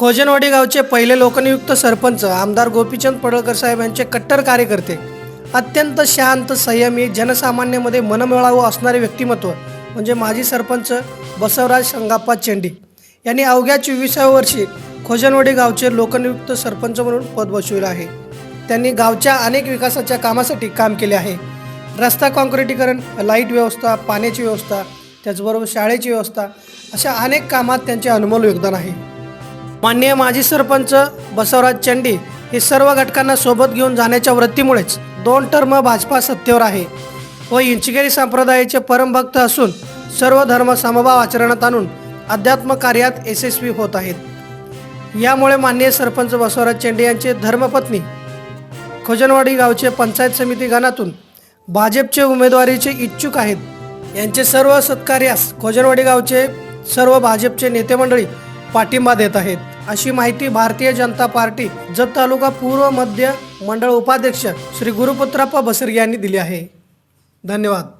खोजनवाडी गावचे पहिले लोकनियुक्त सरपंच आमदार गोपीचंद पडळकर साहेब यांचे कट्टर कार्यकर्ते अत्यंत शांत संयमी जनसामान्यामध्ये मनमिळावं असणारे व्यक्तिमत्व म्हणजे माजी सरपंच बसवराज संगाप्पा चेंडी. यांनी अवघ्या चोवीसाव्या वर्षी खोजनवाडी गावचे लोकनियुक्त सरपंच म्हणून पद बसविले आहे. त्यांनी गावच्या अनेक विकासाच्या कामासाठी काम केले आहे. रस्ता काँक्रिटीकरण लाइट व्यवस्था पाण्याची व्यवस्था त्याचबरोबर शाळेची व्यवस्था अशा अनेक कामात त्यांचे अनमोल योगदान आहे. माननीय माजी सरपंच बसवराज चंडी हे सर्व घटकांना सोबत घेऊन जाण्याच्या वृत्तीमुळेच दोन टर्म भाजपा सत्तेवर आहे व इंचगेरी संप्रदायाचे परमभक्त असून सर्व धर्म समभाव आचरणात आणून अध्यात्म कार्यात यशस्वी होत आहेत. यामुळे माननीय सरपंच बसवराज चेंडे यांचे धर्मपत्नी खोजनवाडी गावचे पंचायत समिती गणातून भाजपचे उमेदवारीचे इच्छुक आहेत. यांचे सर्व सत्कार्यास खोजनवाडी गावचे सर्व भाजपचे नेते मंडळी पाठिंबा देत आहेत. अशी माहिती भारतीय जनता पार्टी जत तालुका पूर्व मध्य मंडळ उपाध्यक्ष श्री गुरुपुत्रप्पा बसरगे यांनी दिली आहे. धन्यवाद.